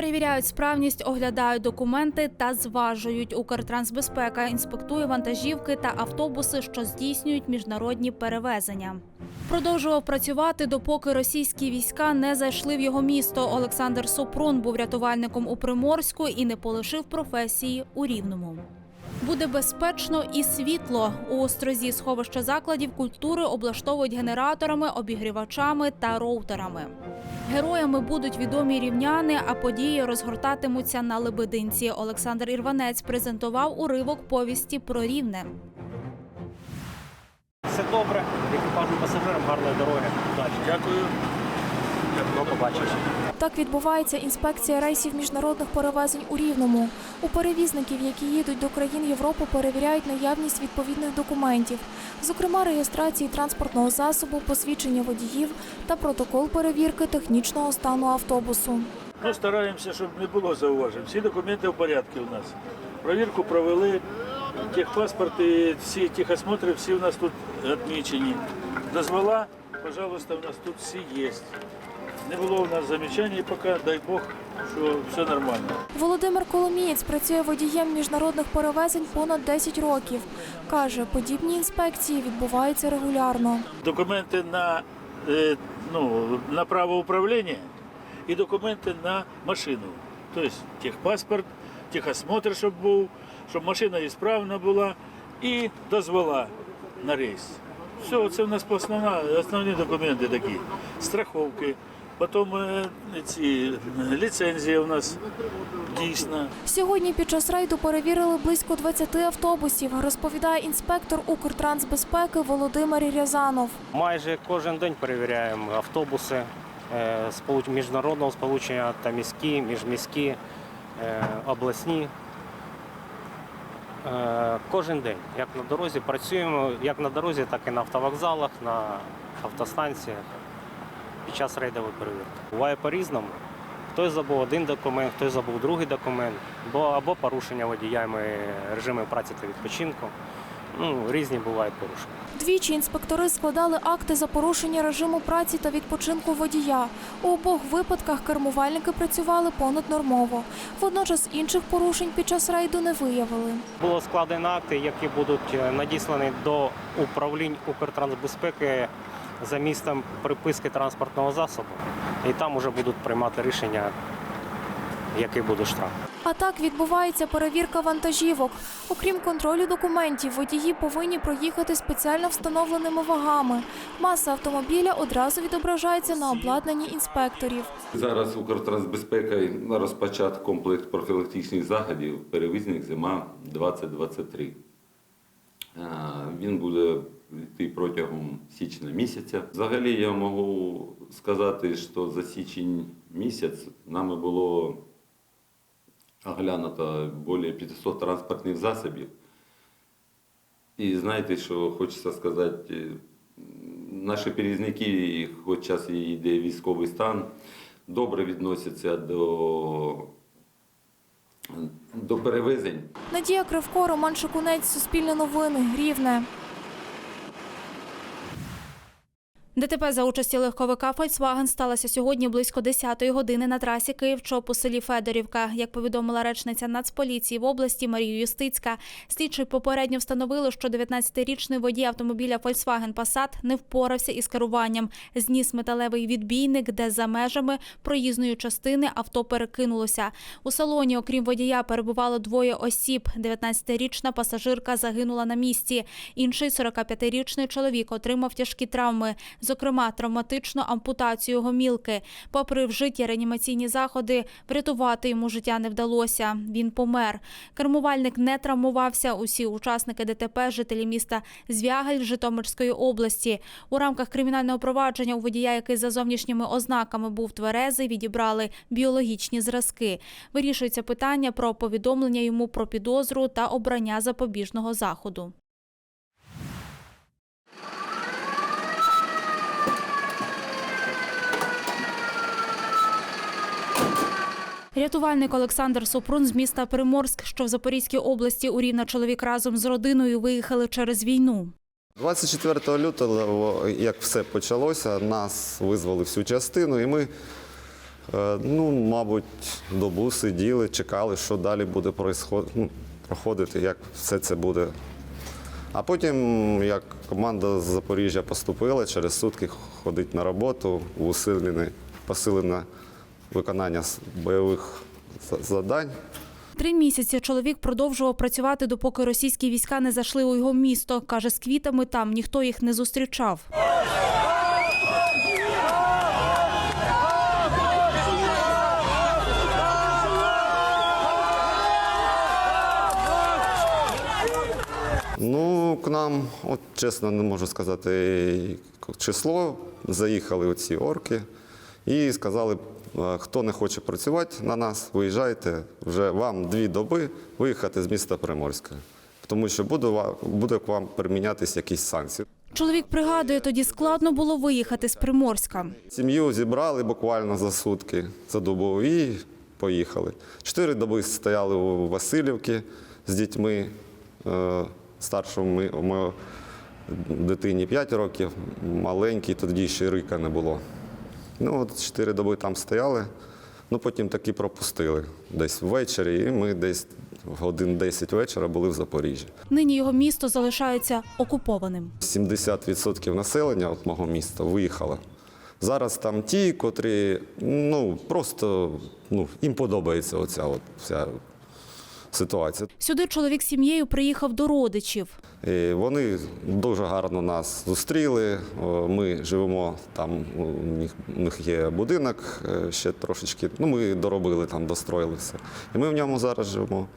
Перевіряють справність, оглядають документи та зважують. Укртрансбезпека інспектує вантажівки та автобуси, що здійснюють міжнародні перевезення. Продовжував працювати, допоки російські війська не зайшли в його місто. Олександр Супрун був рятувальником у Приморську і не полишив професії у Рівному. Буде безпечно і світло. У острозі сховища закладів культури облаштовують генераторами, обігрівачами та роутерами. Героями будуть відомі рівняни, а події розгортатимуться на Лебединці. Олександр Ірванець презентував уривок повісті про рівне. Все добре, екіпажу пасажирам гарної дороги. Удачі. Дякую. До побачення. Так відбувається інспекція рейсів міжнародних перевезень у Рівному. У перевізників, які їдуть до країн Європи, перевіряють наявність відповідних документів, зокрема реєстрації транспортного засобу, посвідчення водіїв та протокол перевірки технічного стану автобусу. Ну, стараємося, щоб не було зауважень. Всі документи в порядку у нас. Провірку провели, техпаспорти, всі техосмотри, всі у нас тут відмічені. Дозвола, пожалуйста, у нас тут всі є. Не було у нас замічань, і поки, дай Бог, що все нормально. Володимир Коломієць працює водієм міжнародних перевезень понад 10 років. Каже, подібні інспекції відбуваються регулярно. Документи на, е, ну, на право управління і документи на машину. Тобто техпаспорт, техосмотр, щоб був, щоб машина ісправна була, і дозвола на рейс. Все, це в нас основна, основні документи такі. Страховки, потім е, ці ліцензія у нас дійсна. Сьогодні під час рейду перевірили близько 20 автобусів, розповідає інспектор Укртрансбезпеки Володимир Рязанов. Майже кожен день перевіряємо автобуси е, сполуч- міжнародного сполучення та міські, міжміські, е, обласні. Е, Кожен день, як на дорозі, працюємо як на дорозі, так і на автовокзалах, на автостанціях під час рейдової перевірки. Буває по-різному. Хтось забув один документ, хтось забув другий документ, бо або порушення водіями режиму праці та відпочинку. Ну, різні бувають порушення. Двічі інспектори складали акти за порушення режиму праці та відпочинку водія. У обох випадках кермувальники працювали понаднормово. Водночас інших порушень під час рейду не виявили. Було складено акти, які будуть е, надіслані до управлінь Укртрансбезпеки за містом приписки транспортного засобу. І там вже будуть приймати рішення, який буде штраф. А так відбувається перевірка вантажівок. Окрім контролю документів, водії повинні проїхати спеціально встановленими вагами. Маса автомобіля одразу відображається на обладнанні інспекторів. Зараз Укртрансбезпека розпочат комплекс профілактичних заходів перевізник зима 2023. Е, Він буде йти протягом січня місяця. Взагалі я можу сказати, що за січень місяць нами було оглянуто більше 500 транспортних засобів. І знаєте, що хочеться сказати, наші перевізники, хоч час і йде військовий стан, добре відносяться до, до перевезень. Надія Кривко, Роман Шокунець, Суспільне новини, Рівне. ДТП за участі легковика Volkswagen сталося сьогодні близько 10-ї години на трасі Київ-Чоп у селі Федорівка. Як повідомила речниця Нацполіції в області Марія Юстицька, слідчі попередньо встановили, що 19-річний водій автомобіля Volkswagen Passat не впорався із керуванням. Зніс металевий відбійник, де за межами проїзної частини авто перекинулося. У салоні, окрім водія, перебувало двоє осіб. 19-річна пасажирка загинула на місці. Інший 45-річний чоловік отримав тяжкі травми зокрема травматичну ампутацію гомілки. Попри вжиті реанімаційні заходи, врятувати йому життя не вдалося. Він помер. Кермувальник не травмувався. Усі учасники ДТП – жителі міста Звягель Житомирської області. У рамках кримінального провадження у водія, який за зовнішніми ознаками був тверезий, відібрали біологічні зразки. Вирішується питання про повідомлення йому про підозру та обрання запобіжного заходу. Рятувальник Олександр Супрун з міста Приморськ, що в Запорізькій області у Рівна чоловік разом з родиною виїхали через війну. 24 лютого, як все почалося, нас визвали всю частину, і ми Е, Ну, мабуть, добу сиділи, чекали, що далі буде ну, проходити, як все це буде. А потім, як команда з Запоріжжя поступила, через сутки ходить на роботу, усилене, посилене виконання бойових завдань. Три місяці чоловік продовжував працювати, допоки російські війська не зайшли у його місто. Каже, з квітами там ніхто їх не зустрічав. Ну, к нам, от чесно, не можу сказати число. Заїхали оці орки і сказали, «Е, хто не хоче працювати на нас, виїжджайте. Вже вам дві доби виїхати з міста Приморська. Тому що буде, к вам примінятися якісь санкції. Чоловік пригадує, тоді складно було виїхати з Приморська. Сім'ю зібрали буквально за сутки, за добу і поїхали. Чотири доби стояли у Васильівці з дітьми. Е, Старшому дитині 5 років, маленький, тоді ще й рика не було. Ну, от чотири доби там стояли, ну потім таки пропустили десь ввечері, і ми десь годин 10 вечора були в Запоріжжі. Нині його місто залишається окупованим. 70% населення от мого міста виїхало. Зараз там ті, котрі ну, просто ну, їм подобається оця от вся ситуація. Сюди чоловік з сім'єю приїхав до родичів. І вони дуже гарно нас зустріли. Ми живемо там, у них, є будинок е, ще трошечки. Ну, ми доробили там, достроїли все. І ми в ньому зараз живемо.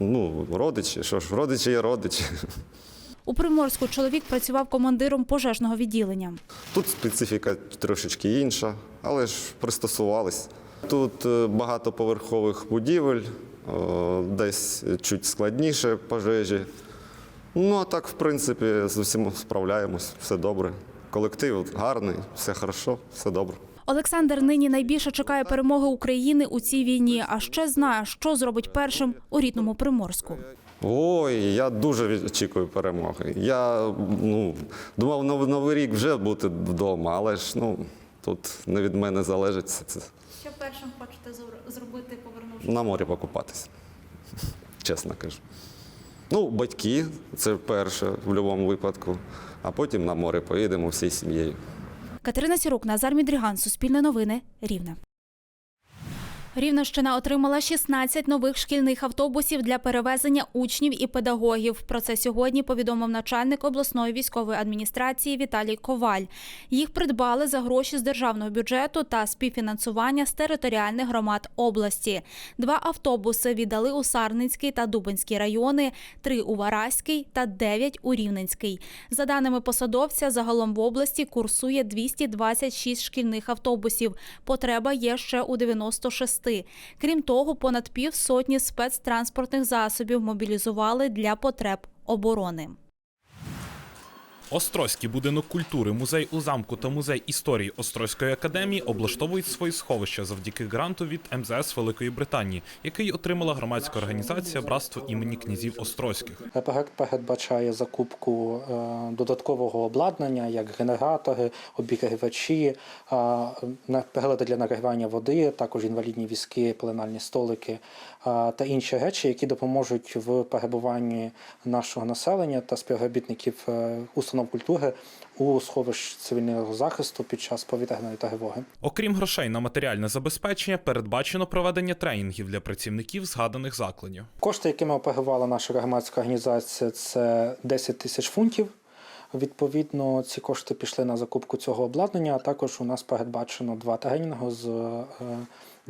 Ну, родичі, що ж, родичі є родичі. У Приморську чоловік працював командиром пожежного відділення. Тут специфіка трошечки інша, але ж пристосувались. Тут е, багатоповерхових будівель, десь чуть складніше пожежі. Ну, а так, в принципі, з усім справляємось, все добре. Колектив гарний, все хорошо, все добре. Олександр нині найбільше чекає перемоги України у цій війні, а ще знає, що зробить першим у рідному Приморську. Ой, я дуже очікую перемоги. Я ну, думав, нов- Новий рік вже бути вдома, але ж ну, тут не від мене залежить це. Що першим хочете зробити, повернувшись? на морі покупатися. Чесно кажу. Ну, батьки це перше в будь-якому випадку, а потім на море поїдемо всією сім'єю. Катерина Сірук, Назар Мідріган, Суспільне новини, Рівне. Рівненщина отримала 16 нових шкільних автобусів для перевезення учнів і педагогів. Про це сьогодні повідомив начальник обласної військової адміністрації Віталій Коваль. Їх придбали за гроші з державного бюджету та співфінансування з територіальних громад області. Два автобуси віддали у Сарницький та Дубинський райони, три у Вараський та дев'ять у Рівненський. За даними посадовця, загалом в області курсує 226 шкільних автобусів. Потреба є ще у 96. Крім того, понад півсотні спецтранспортних засобів мобілізували для потреб оборони. Острозький будинок культури, музей у замку та музей історії Острозької академії облаштовують свої сховища завдяки гранту від МЗС Великої Британії, який отримала громадська організація Братство імені князів Острозьких. Проект передбачає закупку е, додаткового обладнання, як генератори, обігрівачі, е, прилади для нагрівання води, також інвалідні візки, пеленальні столики е, та інші речі, які допоможуть в перебуванні нашого населення та співробітників е, установ культури у сховищ цивільного захисту під час повітряної тривоги. Окрім грошей на матеріальне забезпечення, передбачено проведення тренінгів для працівників згаданих закладів. Кошти, якими оперувала наша громадська організація, це 10 тисяч фунтів. Відповідно, ці кошти пішли на закупку цього обладнання. А також у нас передбачено два тренінги з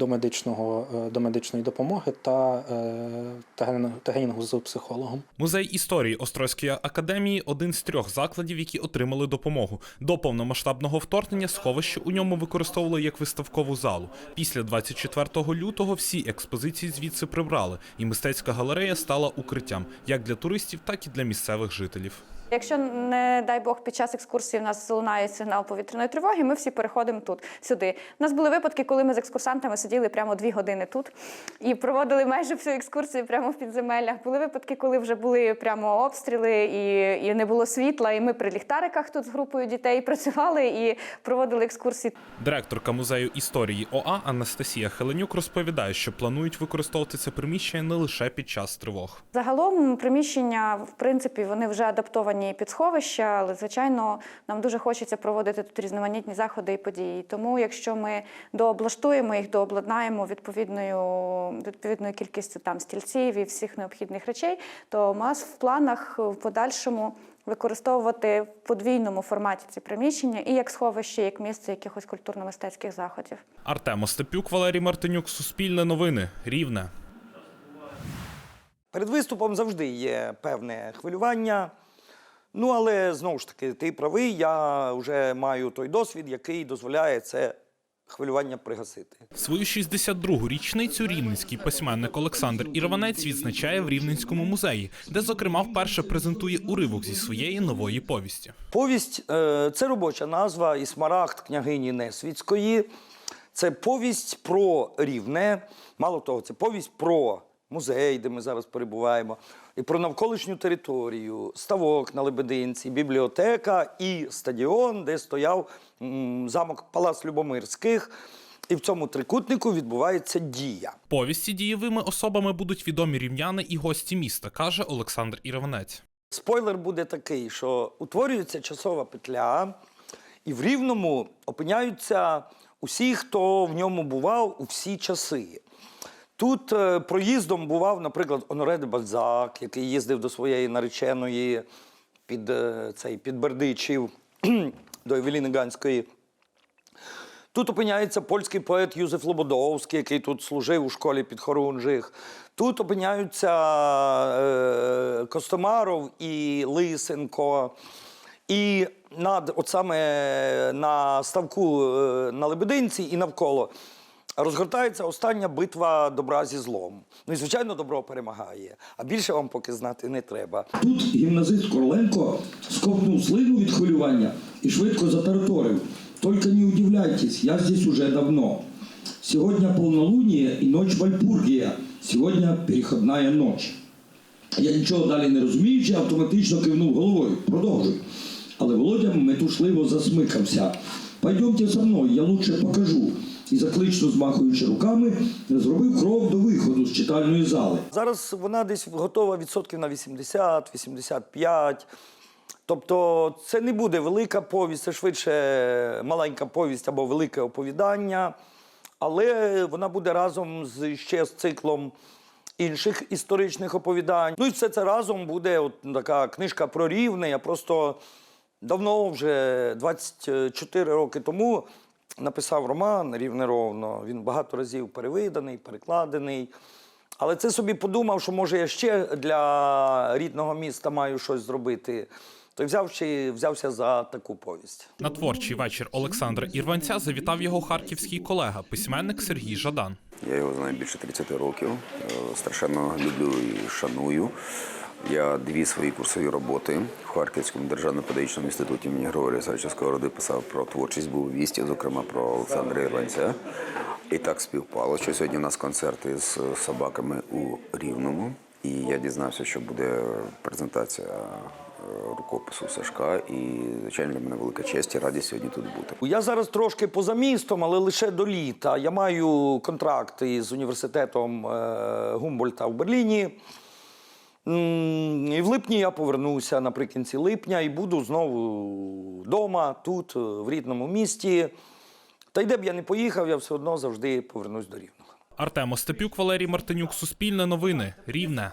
е, домедичного е, домедичної допомоги та е, тренінгу з психологом. Музей історії Острозької академії один з трьох закладів, які отримали допомогу. До повномасштабного вторгнення сховище у ньому використовували як виставкову залу. Після 24 лютого всі експозиції звідси прибрали, і мистецька галерея стала укриттям як для туристів, так і для місцевих жителів. Якщо не дай Бог під час екскурсії в нас лунає сигнал повітряної тривоги, ми всі переходимо тут сюди. У нас були випадки, коли ми з екскурсантами сиділи прямо дві години тут і проводили майже всю екскурсію прямо в підземеллях. Були випадки, коли вже були прямо обстріли і, і не було світла. І ми при ліхтариках тут з групою дітей працювали і проводили екскурсії. Директорка музею історії ОА Анастасія Хеленюк розповідає, що планують використовувати це приміщення не лише під час тривог. Загалом приміщення, в принципі, вони вже адаптовані під сховища, але звичайно нам дуже хочеться проводити тут різноманітні заходи і події. Тому, якщо ми дооблаштуємо їх, дообладнаємо відповідною відповідною кількістю там стільців і всіх необхідних речей, то у нас в планах в подальшому використовувати в подвійному форматі ці приміщення і як сховище, як місце якихось культурно-мистецьких заходів. Артем Остапюк, Валерій Мартинюк, Суспільне новини, Рівне. Перед виступом завжди є певне хвилювання. Ну, але знову ж таки, ти правий, я вже маю той досвід, який дозволяє це хвилювання пригасити. Свою 62-гу річницю рівненський письменник Олександр Ірванець відзначає в Рівненському музеї, де, зокрема, вперше презентує уривок зі своєї нової повісті. Повість е, це робоча назва і смарагд княгині Несвітської. Це повість про рівне. Мало того, це повість про музей, де ми зараз перебуваємо, і про навколишню територію, ставок на Лебединці, бібліотека і стадіон, де стояв м, замок Палац Любомирських. І в цьому трикутнику відбувається дія. Повісті дієвими особами будуть відомі рівняни і гості міста, каже Олександр Ірванець. Спойлер буде такий, що утворюється часова петля, і в рівному опиняються усі, хто в ньому бував у всі часи. Тут е, проїздом бував, наприклад, Оноре де Бальзак, який їздив до своєї нареченої під, е, цей, під Бердичів до Евеліни Ганської. Тут опиняється польський поет Юзеф Лободовський, який тут служив у школі під Хорунжих. Тут опиняються е, Костомаров і Лисенко. І над, от саме на ставку е, на Лебединці і навколо розгортається остання битва добра зі злом. Ну і звичайно, добро перемагає. А більше вам поки знати не треба. Тут гімназист Корленко сковтнув слину від хвилювання і швидко затараторив. Только не удивляйтесь, я здесь уже давно. Сегодня полнолуние и ночь Вальпургія. Сегодня переходная ночь. Я нічого далі не розуміючи, автоматично кивнув головою. Продовжуй. Але Володя метушливо засмикався. Пойдемте за мною, я лучше покажу. І заклично змахуючи руками, зробив крок до виходу з читальної зали. Зараз вона десь готова відсотків на 80-85. Тобто це не буде велика повість, це швидше маленька повість або велике оповідання, але вона буде разом з ще з циклом інших історичних оповідань. Ну і все це разом буде от така книжка про рівне. Я просто давно, вже 24 роки тому, написав роман Рівне ровно. Він багато разів перевиданий, перекладений. Але це собі подумав, що може я ще для рідного міста маю щось зробити. То й взявши, взявся за таку повість. На творчий вечір Олександра Ірванця завітав його харківський колега, письменник Сергій Жадан. Я його знаю більше 30 років. Е, Страшенно люблю і шаную. Я дві свої курсові роботи в Харківському державному педагогічному інституті імені Григорія Сарчевського роди писав про творчість, був вісті, зокрема про Олександра Ірванця. І так співпало, що сьогодні у нас концерти з собаками у Рівному. І я дізнався, що буде презентація е, рукопису Сашка. І, звичайно, для мене велика честь і радість сьогодні тут бути. Я зараз трошки поза містом, але лише до літа. Я маю контракт із університетом е, Гумбольта в Берліні. І в липні я повернуся наприкінці липня і буду знову вдома, тут, е, в рідному місті. Та й де б я не поїхав, я все одно завжди повернусь до Рівного. Артем Остапюк, Валерій Мартинюк, Суспільне новини, Рівне.